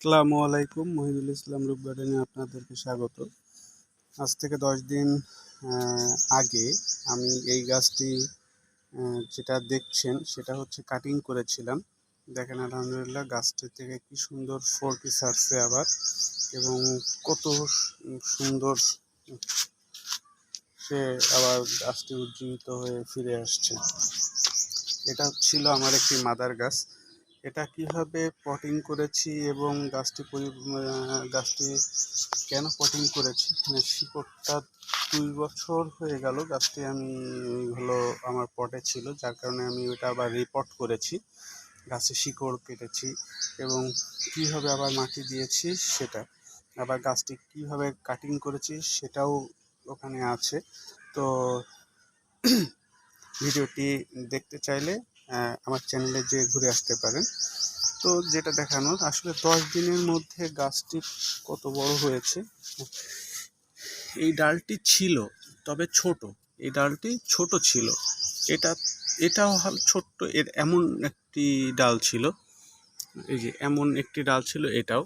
আসসালামু আলাইকুম মহিদুল ইসলাম রূপ গার্ডেনে আপনাদেরকে স্বাগত। আজ থেকে দশ দিন আগে আমি এই গাছটি যেটা দেখছেন সেটা হচ্ছে কাটিং করেছিলাম। দেখেন, আলহামদুলিল্লাহ গাছটি থেকে কি সুন্দর ফোরটি ছাড়ছে আবার এবং কত সুন্দর সে আবার গাছটি উজ্জীবিত হয়ে ফিরে আসছে। এটা ছিল আমার একটি মাদার গাছ। এটা কীভাবে পটিং করেছি এবং গাছটি গাছটি কেন পটিং করেছি? মানে শিকড়টা দুই বছর হয়ে গেল গাছটি আমি হলো আমার পটে ছিল, যার কারণে আমি ওটা আবার রিপোর্ট করেছি। গাছে শিকড় কেটেছি এবং কীভাবে আবার মাটি দিয়েছি সেটা, আবার গাছটি কীভাবে কাটিং করেছি সেটাও ওখানে আছে। তো ভিডিওটি দেখতে চাইলে আমার চ্যানেলে যেয়ে ঘুরে আসতে পারেন। তো যেটা দেখানোর, আসলে দশ দিনের মধ্যে গাছটি কত বড় হয়েছে? এই ডালটি ছিল, তবে ছোট। এই ডালটি ছোট ছিল। এটা, এটাও ছোট্ট, এর এমন একটি ডাল ছিল। এই যে এমন একটি ডাল ছিল এটাও।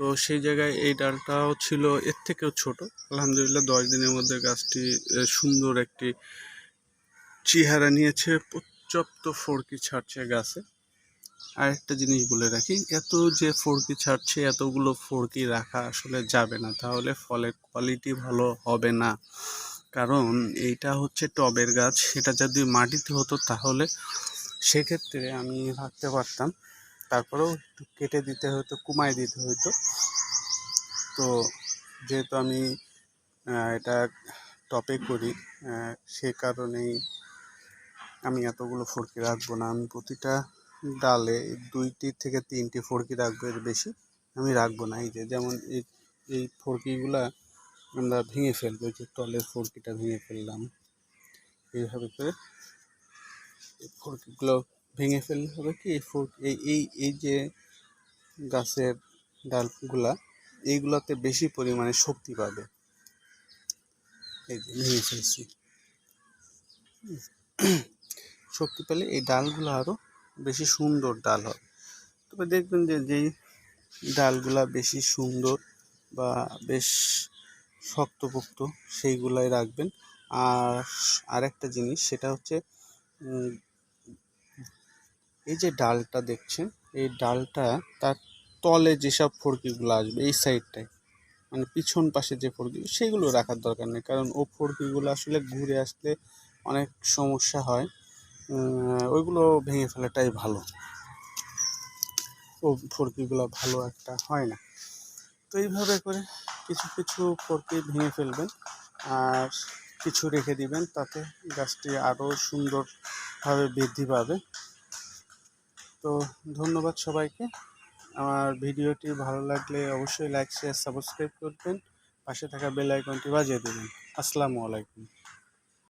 তো সেই জায়গায় এই ডালটাও ছিল, এর থেকেও ছোট। আলহামদুলিল্লাহ দশ দিনের মধ্যে গাছটি সুন্দর একটি চেহারা নিয়েছে। পর্যাপ্ত ফড়কি ছাড়ছে গাছে। আর একটা জিনিস বলে রাখি, এত যে ফড়কি ছাড়ছে, এতগুলো ফড়কি রাখা আসলে যাবে না। তাহলে ফলের কোয়ালিটি ভালো হবে না। কারণ এইটা হচ্ছে টবের গাছ এটা যদি মাটিতে হতো তাহলে সেক্ষেত্রে আমি রাখতে পারতাম। তারপরেও একটু কেটে দিতে হতো, কুমায় দিতে হতো। তো যেহেতু আমি এটা টপে করি সে কারণেই আমি এতগুলো ফড়কি রাখব না, আমি প্রতিটা ডালে দুইটি থেকে তিনটি ফড়কি রাখব এর বেশি আমি রাখব না। এই যে যেমন এই এই ফড়কিগুলা আমরা ভেঙে ফেলব যে তলের ফড়কিটা ভেঙে ফেললাম। এইভাবে করে এই ফড়কিগুলো ভেঙে ফেললে হবে কি, এই ফড়, এই এই এই যে গাছের ডালগুলা, এইগুলাতে বেশি পরিমাণে শক্তি পাবে। এই ভেঙে ফেলছি। শক্তি পেলে এই ডালগুলো আরও বেশি সুন্দর ডাল হবে তবে দেখবেন যে যেই ডালগুলা বেশি সুন্দর বা বেশ শক্তপোক্ত সেইগুলাই রাখবেন। আর আরেকটা জিনিস সেটা হচ্ছে এই যে ডালটা দেখছেন, এই ডালটা তার তলে যেসব ফড়কিগুলো আসবে এই সাইডটায় মানে পিছন পাশে যে ফড়কি সেগুলো রাখার দরকার নেই। কারণ ও ফড়কিগুলো আসলে ঘুরে আসলে অনেক সমস্যা হয়। ওইগুলো ভেঙে ফেলাটাই ভালো। ও ফড়কিগুলো ভালো একটা হয় না। তো এইভাবে করে কিছু কিছু ফড়কি ভেঙে ফেলবেন আর কিছু রেখে দিবেন, তাতে গাছটি আরও সুন্দরভাবে বৃদ্ধি পাবে। তো ধন্যবাদ সবাইকে। আমার ভিডিওটি ভালো লাগলে অবশ্যই লাইক শেয়ার সাবস্ক্রাইব করবেন। পাশে থাকা বেল আইকনটি বাজিয়ে দেবেন। আসসালামু আলাইকুম।